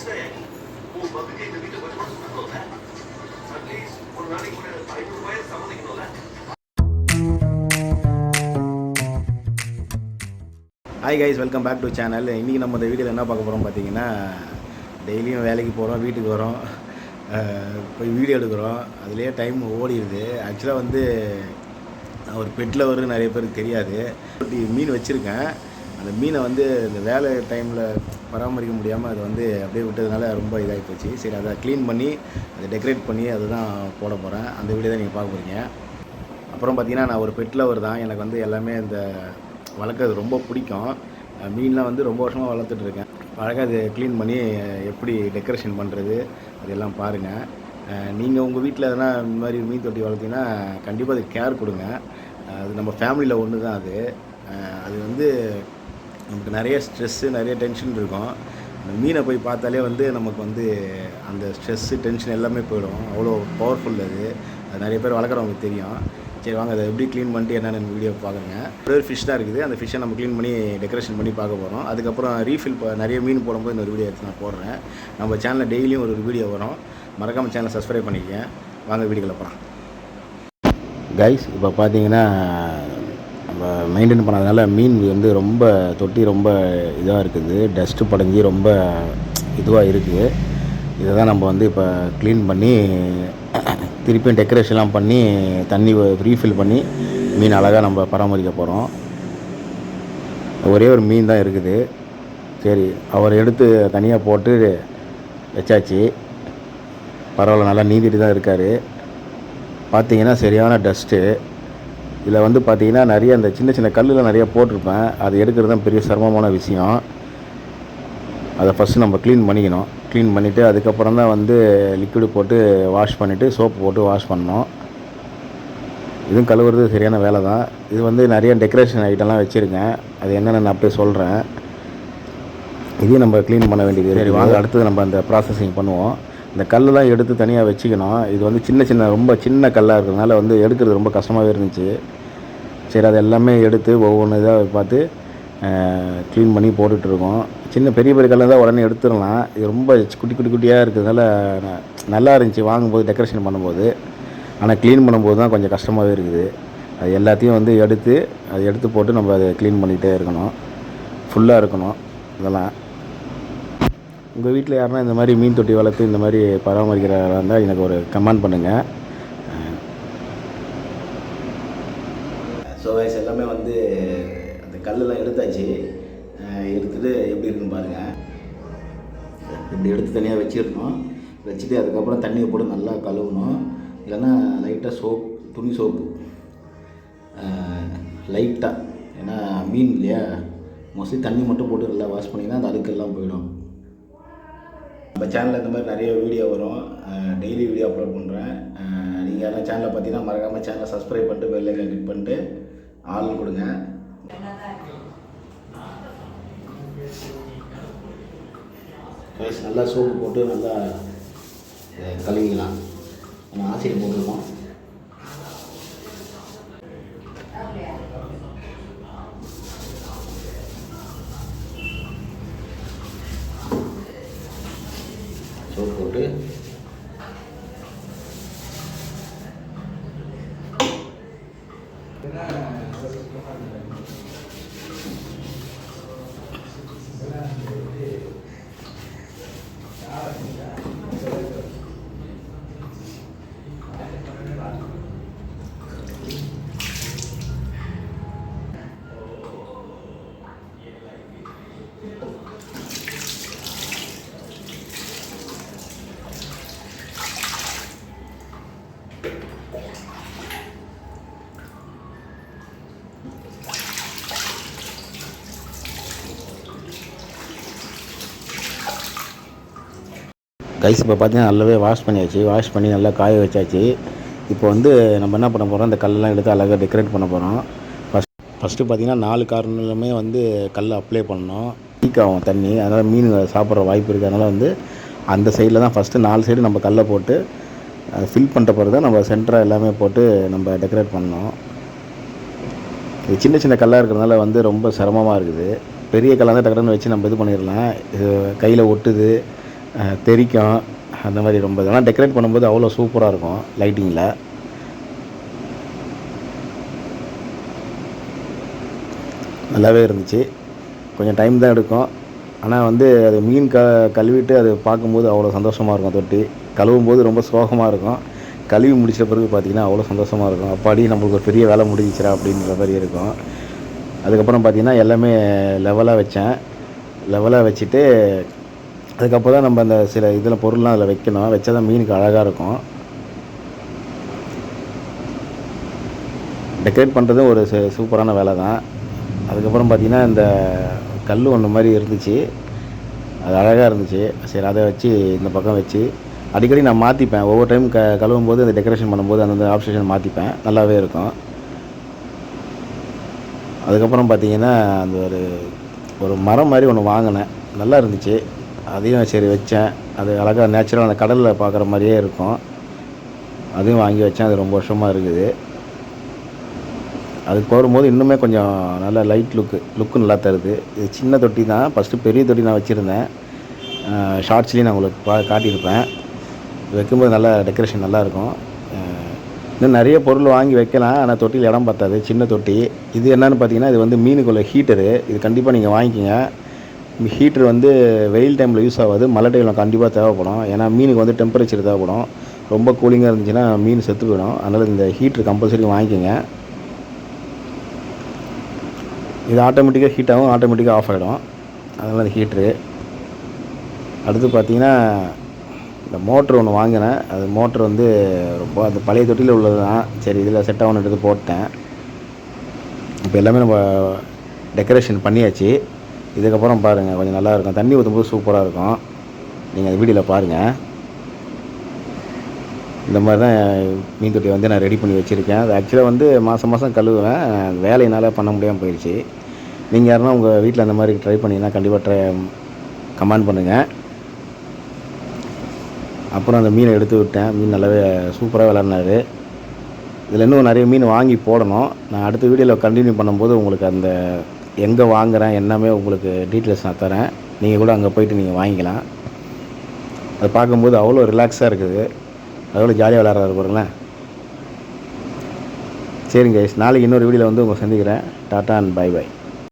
உன் பங்குக்கு வீட்டை கொஞ்சம் கூட அட்லீஸ்ட் ஒரு நாளைக்கு ஐநூறு ரூபாய் சம்மதிக்கணும்ல? Hi guys welcome back to channel இன்றைக்கி நம்ம இந்த வீடியோவில் என்ன பார்க்க போகிறோம் பார்த்தீங்கன்னா டெய்லியும் வேலைக்கு போகிறோம் வீட்டுக்கு வரோம் போய் வீடியோ எடுக்கிறோம். அதுலேயே டைம் ஓடிடுது. ஆக்சுவலாக வந்து நான் ஒரு பெட்டில் வரும் நிறைய பேருக்கு தெரியாது. மீன் வச்சுருக்கேன். அந்த மீனை வந்து இந்த வேலை டைமில் பராமரிக்க முடியாமல் அது வந்து அப்படியே விட்டதுனால ரொம்ப இதாகி போச்சு. சரி அதை க்ளீன் பண்ணி அதை டெக்கரேட் பண்ணி அதுதான் போட போகிறேன் அந்த வீடியோ தான் நீங்கள் பார்க்க போகிறீங்க அப்புறம் பார்த்தீங்கன்னா நான் ஒரு பெட் லவர் தான். எனக்கு வந்து எல்லாமே இந்த வளர்க்குறது ரொம்ப பிடிக்கும். மீன்லாம் வந்து ரொம்ப வருஷமாக வளர்த்துட்ருக்கேன் அழகாக அதை க்ளீன் பண்ணி எப்படி டெக்கரேஷன் பண்ணுறது அதெல்லாம் பாருங்கள் நீங்கள் உங்கள் வீட்டில் எதனா இந்த மாதிரி மீன் தொட்டி வளர்த்தீங்கன்னா கண்டிப்பாக அதுக்கு கேர் கொடுங்க. அது நம்ம ஃபேமிலியில் ஒன்று தான் அது. அது வந்து நமக்கு நிறைய ஸ்ட்ரெஸ்ஸு நிறைய டென்ஷன் இருக்கும். அந்த மீனை போய் பார்த்தாலே வந்து நமக்கு வந்து அந்த ஸ்ட்ரெஸ்ஸு டென்ஷன் எல்லாமே போயிடும். அவ்வளோ பவர்ஃபுல் அது. அது நிறைய பேர் வளர்க்குறவங்களுக்கு தெரியும். சரி வாங்க அதை எப்படி க்ளீன் பண்ணிட்டு என்னென்னு வீடியோ பார்க்குறேங்க. ஒரு ஃபிஷ் தான் இருக்குது. அந்த ஃபிஷ்ஷை நம்ம க்ளீன் பண்ணி டெக்கரேஷன் பண்ணி பார்க்க போகிறோம் அதுக்கப்புறம் ரீஃபில் நிறைய மீன் போடும்போது இன்னொரு வீடியோ எடுத்து நான் போடுறேன். நம்ம சேனலில் டெய்லியும் ஒரு வீடியோ வரும். மறக்காமல் சேனலை சப்ஸ்கிரைப் பண்ணிக்கங்க. வாங்க வீடியோவில் போகலாம் கைஸ் இப்போ பார்த்தீங்கன்னா மெயின்டைன் பண்ணாதனால மீன் வந்து ரொம்ப தொட்டி ரொம்ப இதாக இருக்குது. டஸ்ட்டு படைஞ்சி ரொம்ப இதுவாக இருக்குது இதை தான் நம்ம வந்து இப்போ க்ளீன் பண்ணி திருப்பியும் டெக்கரேஷன்லாம் பண்ணி தண்ணி ரீஃபில் பண்ணி மீன் அழகாக நம்ம பராமரிக்க போகிறோம் ஒரே ஒரு மீன் தான் இருக்குது. சரி அவர் எடுத்து தனியாக போட்டு வச்சாச்சு. பரவாயில்ல நல்லா நீந்திட்டு தான் இருக்கார். பார்த்தீங்கன்னா சரியான டஸ்ட்டு இதில் வந்து பார்த்தீங்கன்னா நிறைய அந்த சின்ன சின்ன கல்லில் நிறைய போட்டிருப்பேன். அது எடுக்கிறது தான் பெரிய சிரமமான விஷயம். அதை ஃபஸ்ட்டு நம்ம க்ளீன் பண்ணிக்கணும். க்ளீன் பண்ணிவிட்டு அதுக்கப்புறம் தான் வந்து லிக்விடு போட்டு வாஷ் பண்ணிவிட்டு சோப்பு போட்டு வாஷ் பண்ணணும். இதுவும் கழுவுறது சரியான வேலை தான். இது வந்து நிறைய டெக்கரேஷன் ஐட்டம்லாம் வச்சுருக்கேன். அது என்னென்னு நான் அப்படியே சொல்கிறேன் இதையும் நம்ம க்ளீன் பண்ண வேண்டியது சரி வாங்க. அடுத்தது நம்ம அந்த ப்ராசஸிங் பண்ணுவோம். இந்த கல்லெல்லாம் எடுத்து தனியாக வச்சுக்கணும். இது வந்து சின்ன சின்ன ரொம்ப சின்ன கல்லாக இருக்கிறதுனால வந்து எடுக்கிறது ரொம்ப கஷ்டமாகவே இருந்துச்சு. சரி அது எல்லாமே எடுத்து ஒவ்வொன்று இதாக பார்த்து க்ளீன் பண்ணி போட்டுட்ருக்கோம். சின்ன பெரிய பெரிய கல்லாக தான் உடனே எடுத்துடலாம். இது ரொம்ப குட்டி குட்டி குட்டியாக இருக்கிறதுனால ந- நல்லா இருந்துச்சு வாங்கும்போது டெக்கரேஷன் பண்ணும்போது. ஆனால் க்ளீன் பண்ணும்போது தான் கொஞ்சம் கஷ்டமாகவே இருக்குது. அது எல்லாத்தையும் வந்து எடுத்து அதை எடுத்து போட்டு நம்ம அதை க்ளீன் பண்ணிகிட்டே இருக்கணும். ஃபுல்லாக இருக்கணும். இதெல்லாம் உங்கள் வீட்டில் யாருன்னா இந்த மாதிரி மீன் தொட்டி வளர்த்து இந்த மாதிரி பராமரிக்கிறதா இருந்தால் எனக்கு ஒரு கமெண்ட் பண்ணுங்கள் ஸோ வயசு எல்லாமே வந்து அந்த கல்லெலாம் எடுத்தாச்சு. எடுத்துகிட்டு எப்படி இருக்குன்னு பாருங்கள் இப்படி எடுத்து தனியாக வச்சிடணும். வச்சுட்டு அதுக்கப்புறம் தண்ணியை போட்டு நல்லா கழுவணும். இல்லைன்னா லைட்டாக சோப் துணி சோப்பு. லைட்டாக ஏன்னா மீன் இல்லையா? மோஸ்ட்லி தண்ணி மட்டும் போட்டு நல்லா வாஷ் பண்ணிங்கன்னா அந்த அழுக்கெல்லாம் போயிடும். நம்ம சேனலில் இந்த மாதிரி நிறைய வீடியோ வரும். டெய்லி வீடியோ அப்லோட் பண்ணுறேன் நீங்கள் யாரும் சேனலை பார்த்தீங்கன்னா மறக்காமல் சேனலை சப்ஸ்கிரைப் பண்ணிட்டு பெல் ஐக்கன் கிளிக் பண்ணிட்டு ஆள் கொடுங்க. நல்லா சோப்பு போட்டு நல்லா கழுவிக்கலாம். நம்ம ஆசிரியர் போட்டுருக்கோம். na sa கைஸ் இப்போ பார்த்தீங்கன்னா நல்லாவே வாஷ் பண்ணியாச்சு. வாஷ் பண்ணி நல்லா காய வச்சாச்சு. இப்போ வந்து நம்ம என்ன பண்ண போகிறோம் இந்த கல்லெல்லாம் எடுத்து அழகாக டெக்கரேட் பண்ண போகிறோம் ஃபஸ்ட் ஃபஸ்ட்டு பார்த்தீங்கன்னா நாலு காரணமே வந்து கல் அப்ளை பண்ணோம் லீக் ஆகும் தண்ணி. அதனால் மீன் சாப்பிட்ற வாய்ப்பு இருக்குது அதனால் வந்து அந்த சைடில் தான் ஃபஸ்ட்டு நாலு சைடு நம்ம கல்லை போட்டு ஃபில் பண்ணுற பிறகு தான் நம்ம சென்டராக எல்லாமே போட்டு நம்ம டெக்கரேட் பண்ணோம் இது சின்ன சின்ன கல்லாக இருக்கிறதுனால வந்து ரொம்ப சிரமமாக இருக்குது. பெரிய கல்லாக தான் டக்குன்னு வச்சு நம்ம இது பண்ணிடலாம். இது கையில் ஒட்டுது. தெரிக்கும் தெறிக்கும் அந்த மாதிரி ரொம்ப இதெல்லாம் டெக்கரேட் பண்ணும்போது அவ்வளோ சூப்பராக இருக்கும் லைட்டிங்கில் நல்லாவே இருந்துச்சு. கொஞ்சம் டைம் தான் எடுக்கும். ஆனால் வந்து அது மீன் க கழுவிட்டு அது பார்க்கும்போது அவ்வளோ சந்தோஷமாக இருக்கும் தொட்டி. கழுவும் போது ரொம்ப சோகமாக இருக்கும். கழுவி முடிச்ச பிறகு பார்த்திங்கன்னா அவ்வளோ சந்தோஷமாக இருக்கும். அப்பாடி நம்மளுக்கு ஒரு பெரிய வேலை முடிஞ்சிச்சிரா அப்படின்ற மாதிரி இருக்கும். அதுக்கப்புறம் பார்த்திங்கன்னா எல்லாமே லெவலாக வச்சேன். லெவலாக வச்சுட்டு அதுக்கப்புறம் தான் நம்ம அந்த சில இதில் பொருள்லாம் அதில் வைக்கணும். வச்சா தான் மீனுக்கு அழகாக இருக்கும். டெக்கரேட் பண்ணுறதும் ஒரு சூப்பரான வேலை தான் அதுக்கப்புறம் பார்த்தீங்கன்னா இந்த கல் ஒன்று மாதிரி இருந்துச்சு. அது அழகாக இருந்துச்சு. சரி அதை வச்சு இந்த பக்கம் வச்சு அடிக்கடி நான் மாற்றிப்பேன் ஒவ்வொரு டைம் க கழுவும் போது அந்த டெக்கரேஷன் பண்ணும்போது அந்த ஆப்ஷேஷன் மாற்றிப்பேன் நல்லாவே இருக்கும். அதுக்கப்புறம் பார்த்திங்கன்னா அந்த ஒரு ஒரு மரம் மாதிரி ஒன்று வாங்கினேன். நல்லா இருந்துச்சு. அதையும் சரி வச்சேன். அது அழகாக நேச்சுரலாக அந்த கடலில் பார்க்குற மாதிரியே இருக்கும். அதையும் வாங்கி வச்சேன். அது ரொம்ப வருஷமாக இருக்குது. அது போடும்போது இன்னுமே கொஞ்சம் நல்ல லைட் லுக்கு லுக்கு நல்லா தருது. இது சின்ன தொட்டி தான். ஃபஸ்ட்டு பெரிய தொட்டி நான் வச்சுருந்தேன். ஷார்ட்ஸ்லேயும் நான் உங்களுக்கு பா காட்டியிருப்பேன். வைக்கும்போது நல்லா டெக்கரேஷன் நல்லாயிருக்கும் இன்னும் நிறைய பொருள் வாங்கி வைக்கலாம். ஆனால் தொட்டியில் இடம் பார்த்தாது சின்ன தொட்டி. இது என்னென்னு பார்த்தீங்கன்னா இது வந்து மீனுக்குள்ள ஹீட்டரு இது கண்டிப்பாக நீங்கள் வாங்கிக்கோங்க. ஹீட்டர் வந்து வெயில் டைமில் யூஸ் ஆகாது. மழை டைமில் கண்டிப்பாக தேவைப்படும். ஏன்னா மீனுக்கு வந்து டெம்பரேச்சர் தேவைப்படும். ரொம்ப கூலிங்காக இருந்துச்சுன்னா மீன் செத்து போயிடும். அதனால் இந்த ஹீட்ரு கம்பல்சரி வாங்கிக்கோங்க. இது ஆட்டோமேட்டிக்காக ஹீட் ஆகும் ஆட்டோமேட்டிக்காக ஆஃப் ஆகிடும் அதனால் அந்த ஹீட்ரு அடுத்து பார்த்தீங்கன்னா இந்த மோட்ரு ஒன்று வாங்கினேன். அது மோட்ரு வந்து ரொம்ப அந்த பழைய தொட்டியில் உள்ளது தான் சரி இதில் செட் ஆகணும் எடுத்து போட்டேன். இப்போ எல்லாமே நம்ம டெக்கரேஷன் பண்ணியாச்சு. இதுக்கப்புறம் பாருங்கள் கொஞ்சம் நல்லா இருக்கும். தண்ணி ஊற்றும்போது சூப்பராக இருக்கும். நீங்கள் அந்த வீடியோவில் பாருங்கள் இந்த மாதிரி தான் மீன் தொட்டியை வந்து நான் ரெடி பண்ணி வச்சுருக்கேன். அது ஆக்சுவலாக வந்து மாதம் மாதம் கழுவுவேன். வேலையினால் பண்ண முடியாமல் போயிடுச்சு நீங்கள் யாருன்னா உங்கள் வீட்டில் அந்த மாதிரி ட்ரை பண்ணிங்கன்னா கண்டிப்பாக ட்ரை கமெண்ட் பண்ணுங்கள் அப்புறம் அந்த மீனை எடுத்து விட்டேன். மீன் நல்லாவே சூப்பராக விளாட்னாரு இதில் இன்னும் நிறைய மீன் வாங்கி போடணும். நான் அடுத்த வீடியோவில் கண்டினியூ பண்ணும்போது உங்களுக்கு அந்த எங்கே வாங்குகிறேன் எல்லாமே உங்களுக்கு டீட்டெயில்ஸ் நான் தரேன். நீங்கள் கூட அங்கே போயிட்டு நீங்கள் வாங்கிக்கலாம். அது பார்க்கும்போது அவ்வளோ ரிலாக்ஸாக இருக்குது. அவ்வளோ ஜாலியாக விளாட்றாரு பாருங்களேன். சரிங்க நாளைக்கு இன்னொரு வீடியோவில் வந்து உங்களை சந்திக்கிறேன். Tata and by by